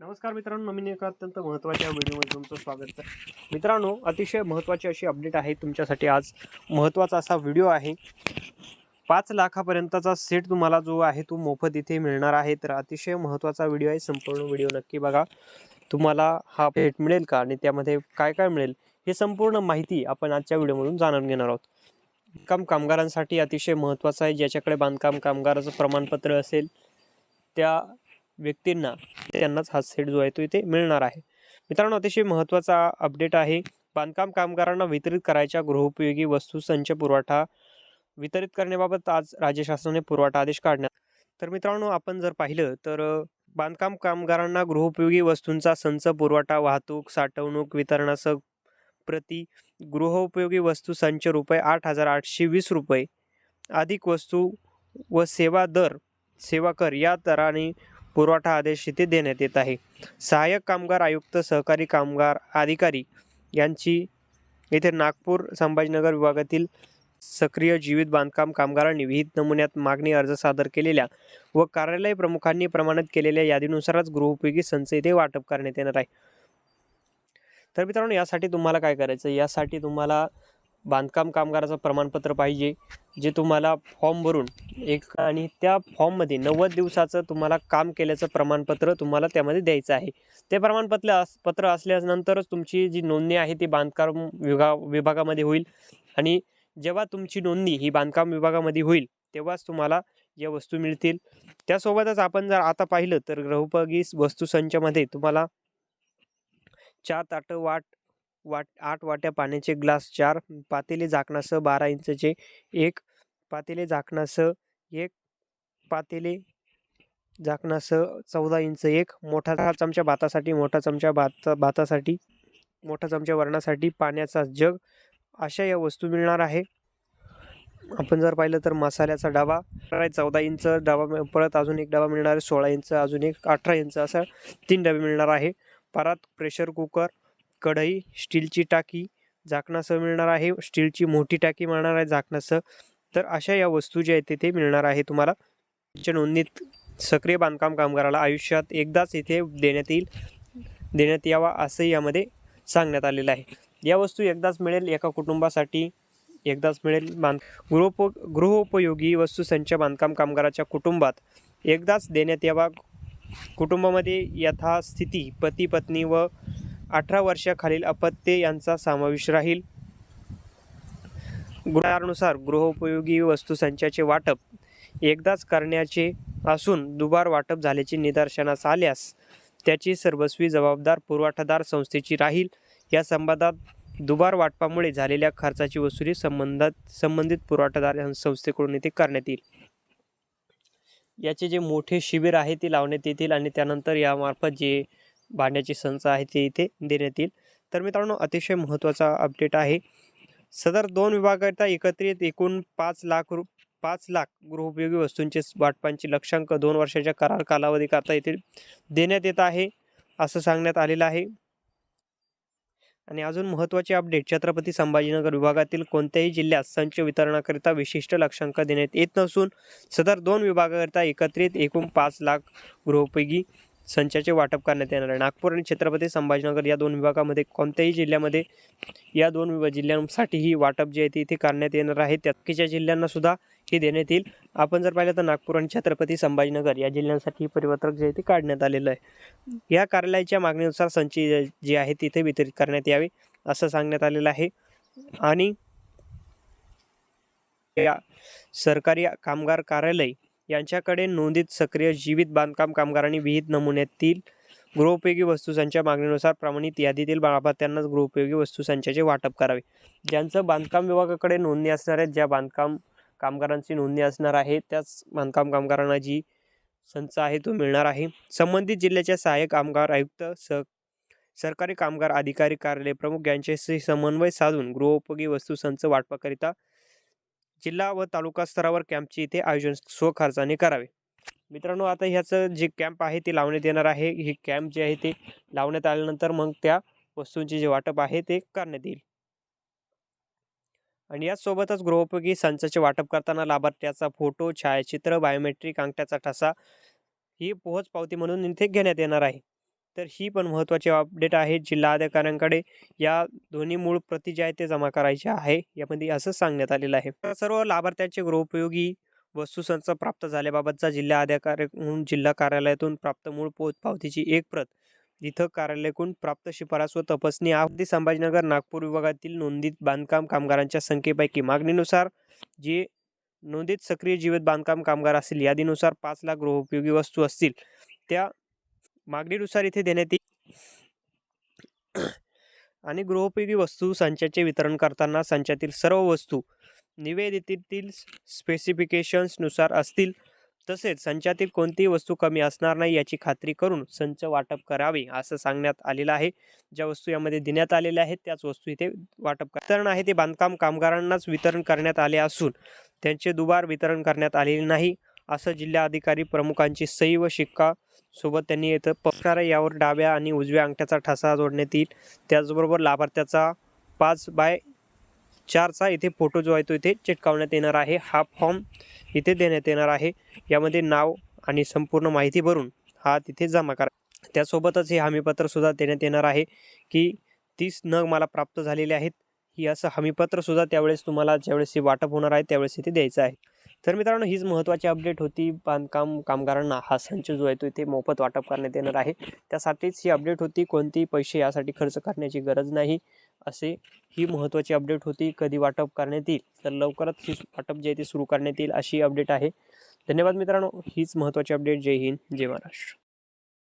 नमस्कार मित्रांनो नवीन एका अत्यंत महत्त्वाच्या व्हिडिओमध्ये तुमचं स्वागत आहे. मित्रांनो अतिशय महत्त्वाची अशी अपडेट आहे तुमच्यासाठी आज महत्त्वाचा असा व्हिडिओ आहे. पाच लाखापर्यंतचा सेट तुम्हाला जो आहे तो मोफत इथे मिळणार आहे. तर अतिशय महत्त्वाचा व्हिडिओ आहे संपूर्ण व्हिडिओ नक्की बघा. तुम्हाला हा भेट मिळेल का आणि त्यामध्ये काय काय मिळेल हे संपूर्ण माहिती आपण आजच्या व्हिडिओमधून जाणून घेणार आहोत. बांधकाम कामगारांसाठी अतिशय महत्त्वाचं आहे. ज्याच्याकडे बांधकाम कामगाराचं प्रमाणपत्र असेल त्या व्यक्तींना त्यांनाच हा सेट जो आहे तो इथे मिळणार आहे. मित्रांनो अतिशय महत्त्वाचा अपडेट आहे. बांधकाम कामगारांना वितरित करायच्या गृहोपयोगी वस्तू संच पुरवठा वितरित करण्याबाबत आज राज्य शासनाने पुरवठा आदेश काढण्यात. तर मित्रांनो आपण जर पाहिलं तर बांधकाम कामगारांना गृहोपयोगी वस्तूंचा संच पुरवठा वाहतूक साठवणूक वितरणासह प्रति गृहोपयोगी वस्तू संच रुपये आठ हजार आठशे वीस रुपये. अधिक वस्तू व सेवा दर सेवा कर या दराने पुरवठा आदेश इथे देण्यात येत आहे. सहाय्यक कामगार आयुक्त सहकारी कामगार अधिकारी यांची येथे नागपूर संभाजीनगर विभागातील सक्रिय जीवित बांधकाम कामगारांनी विहित नमुन्यात मागणी अर्ज सादर केलेल्या व कार्यालय प्रमुखांनी प्रमाणित केलेल्या यादीनुसारच गृहोपयोगी संच येथे वाटप करण्यात येणार आहे. तर मित्रांनो यासाठी तुम्हाला काय करायचं यासाठी तुम्हाला बांधकाम कामगाराचं प्रमाणपत्र पाहिजे जे तुम्हाला फॉर्म भरून एक आणि त्या फॉर्ममध्ये नव्वद दिवसाचं तुम्हाला काम केल्याचं प्रमाणपत्र तुम्हाला त्यामध्ये द्यायचं आहे. ते प्रमाणपत्र अस पत्र असल्यानंतरच तुमची जी नोंदणी आहे ती बांधकाम विभागा विभागामध्ये होईल. आणि जेव्हा तुमची नोंदणी ही बांधकाम विभागामध्ये होईल तेव्हाच तुम्हाला या वस्तू मिळतील. त्यासोबतच आपण जर आता पाहिलं तर गृहोपयोगी वस्तूसंचामध्ये तुम्हाला चार ताटं वाट वाट आठ वाट्या पाण्याचे ग्लास चार पातेले झाकणासह बारा इंचचे एक पातेले झाकणासह एक पातेले झाकणासह चौदा इंच एक मोठा चमचा भातासाठी मोठा चमचा भात भातासाठी मोठा चमचा वरणासाठी पाण्याचा जग अशा या वस्तू मिळणार आहे. आपण जर पाहिलं तर मसाल्याचा डबा आहे चौदा इंच डबा परत अजून एक डबा मिळणार आहे सोळा इंच अजून एक अठरा इंच असा तीन डबे मिळणार आहे. परत प्रेशर कुकर कढई स्टीलची टाकी झाकणासह मिळणार आहे. स्टीलची मोठी टाकी मिळणार आहे झाकणासह. तर अशा या वस्तू ज्या आहेत तिथे मिळणार आहे तुम्हाला. तुमच्या नोंदणीत सक्रिय बांधकाम कामगाराला आयुष्यात एकदाच इथे देण्यात येईल देण्यात यावा असंही यामध्ये सांगण्यात आलेलं आहे. या वस्तू एकदाच मिळेल एका कुटुंबासाठी एकदाच मिळेल बांध गृहोप गृहोपयोगी वस्तू संच बांधकाम कामगाराच्या कुटुंबात एकदाच देण्यात यावा. कुटुंबामध्ये यथास्थिती पती पत्नी व अठरा वर्षाखालील अपत्ये यांचा समावेश राहील. गुणानुसार गृहोपयोगी वस्तू संचाचे वाटप एकदाच करण्याचे असून दुबार वाटप झाल्याचे निदर्शनास आल्यास त्याची सर्वस्वी जबाबदार पुरवठादार संस्थेची राहील. या संबंधात दुबार वाटपामुळे झालेल्या खर्चाची वसुली संबंधात संबंधित पुरवठादार संस्थेकडून येथे करण्यात येईल. याचे जे मोठे शिबिर आहे ते लावण्यात येतील आणि त्यानंतर यामार्फत जे भांड्याची संच आहे ते इथे देण्यात येईल. तर मित्रांनो अतिशय महत्त्वाचा अपडेट आहे. सदर दोन विभागाकरिता एकत्रित एकूण पाच लाख रु पाच लाख गृहोपयोगी वस्तूंचे वाटपांचे लक्षांक दोन वर्षाच्या करार कालावधी करता येथील देण्यात येत आहे असं सांगण्यात आलेलं आहे. आणि अजून महत्त्वाचे अपडेट छत्रपती संभाजीनगर विभागातील कोणत्याही जिल्ह्यात संच वितरणाकरिता विशिष्ट लक्षांक देण्यात येत नसून सदर दोन विभागाकरिता एकत्रित एकूण पाच लाख गृहोपयोगी संचाचे वाटप करण्यात येणार आहे. नागपूर आणि छत्रपती संभाजीनगर या दोन विभागामध्ये कोणत्याही जिल्ह्यामध्ये या दोन विभाग जिल्ह्यांसाठी ही वाटप जे आहे ते इथे करण्यात येणार आहे. त्याकीच्या जिल्ह्यांना सुद्धा हे देण्यात येईल. आपण जर पाहिलं तर नागपूर आणि छत्रपती संभाजीनगर या जिल्ह्यांसाठी परिवर्तक परिपत्रक जे आहे ते काढण्यात आलेलं आहे. या कार्यालयाच्या मागणीनुसार संच जे आहे तिथे वितरित करण्यात यावे असं सांगण्यात आलेलं आहे. आणि या सरकारी कामगार कार्यालय यांच्याकडे नोंदीत सक्रिय जीवित बांधकाम कामगारांनी विहित नमुन्यातील गृहोपयोगी वस्तूसंच्या मागणीनुसार प्रमाणित यादीतील लाभार्थ्यांनाच गृहोपयोगी वस्तूसंचाचे वाटप करावे. ज्यांचं बांधकाम विभागाकडे नोंदणी असणार आहेत ज्या बांधकाम कामगारांची नोंदणी असणार आहे त्याच बांधकाम कामगारांना जी संच आहे तो मिळणार आहे. संबंधित जिल्ह्याच्या सहाय्यक कामगार आयुक्त स सरकारी कामगार अधिकारी कार्यालय प्रमुख यांच्याशी समन्वय साधून गृहोपयोगी वस्तू संच वाटपाकरिता जिल्हा व तालुका स्तरावर कॅम्पचे इथे आयोजन स्वखर्चाने करावे. मित्रांनो आता ह्याचं जे कॅम्प आहे ते लावण्यात येणार आहे. हे कॅम्प जे आहे ते लावण्यात आल्यानंतर मग त्या वस्तूंचे जे वाटप आहे ते करण्यात येईल. आणि याचसोबतच गृहोपयोगी संचाचे वाटप करताना लाभार्थ्याचा फोटो छायाचित्र बायोमेट्रिक अंगठ्याचा ठसा ही पोहोच पावती म्हणून इथे घेण्यात येणार आहे. तर ही पण महत्त्वाची अपडेट आहे. जिल्हा अधिकाऱ्यांकडे या दोन्ही मूळ प्रती ज्या आहेत ते जमा करायचे आहे. यामध्ये असं सांगण्यात आलेलं आहे. सर्व लाभार्थ्यांचे गृहोपयोगी वस्तूसंच प्राप्त झाल्याबाबतचा जिल्हा अधिकारी म्हणून जिल्हा कार्यालयातून प्राप्त मूळ पोच पावतीची एक प्रत इथं कार्यालयाकडून प्राप्त शिफारस व तपासणी अगदी संभाजीनगर नागपूर विभागातील नोंदीत बांधकाम कामगारांच्या संख्येपैकी मागणीनुसार जे नोंदीत सक्रिय जीवित बांधकाम कामगार असतील यादीनुसार पाच लाख गृहोपयोगी वस्तू असतील त्या मागणीनुसार इथे देण्यात येईल. आणि गृहोपयोगी वस्तू संचाचे वितरण करताना संचातील सर्व वस्तू निवेदितीतील स्पेसिफिकेशन्सनुसार असतील. तसेच संचातील कोणतीही वस्तू कमी असणार नाही याची खात्री करून संच वाटप करावे असं सांगण्यात आलेलं आहे. ज्या वस्तू यामध्ये देण्यात आलेल्या आहेत त्याच वस्तू इथे वाटप वितरण आहे. ते बांधकाम कामगारांनाच वितरण करण्यात आले असून त्यांचे दुबार वितरण करण्यात आलेले नाही असं जिल्हा अधिकारी प्रमुखांची सही व शिक्का सोबत त्यांनी इथं पकार यावर डाव्या आणि उजव्या अंगठ्याचा ठसा जोडण्यात येईल. त्याचबरोबर लाभार्थ्याचा पाच बाय चारचा इथे फोटो जो आहे तो इथे चिटकावण्यात येणार आहे. हा फॉर्म इथे देण्यात येणार आहे. यामध्ये नाव आणि संपूर्ण माहिती भरून हा तिथे जमा करा. त्यासोबतच हे हमीपत्रसुद्धा देण्यात येणार आहे की तीस नग मला प्राप्त झालेले आहेत. ही असं हमीपत्रसुद्धा त्यावेळेस तुम्हाला ज्यावेळेस हे वाटप होणार आहे त्यावेळेस इथे द्यायचं आहे. तर मित्रांनो हीच महत्त्वाची अपडेट होती. बांधकाम कामगारांना हा संच जो आहे तो इथे मोफत वाटप करण्यात येणार आहे. त्यासाठीच ही अपडेट होती. कोणतेही पैसे यासाठी खर्च करण्याची गरज नाही असे ही महत्त्वाची अपडेट होती. कधी वाटप करण्यात येईल तर लवकरच ही वाटप जे आहे ते सुरू करण्यात येईल अशी अपडेट आहे. धन्यवाद मित्रांनो. हीच महत्त्वाची अपडेट जय हिंद जय महाराष्ट्र.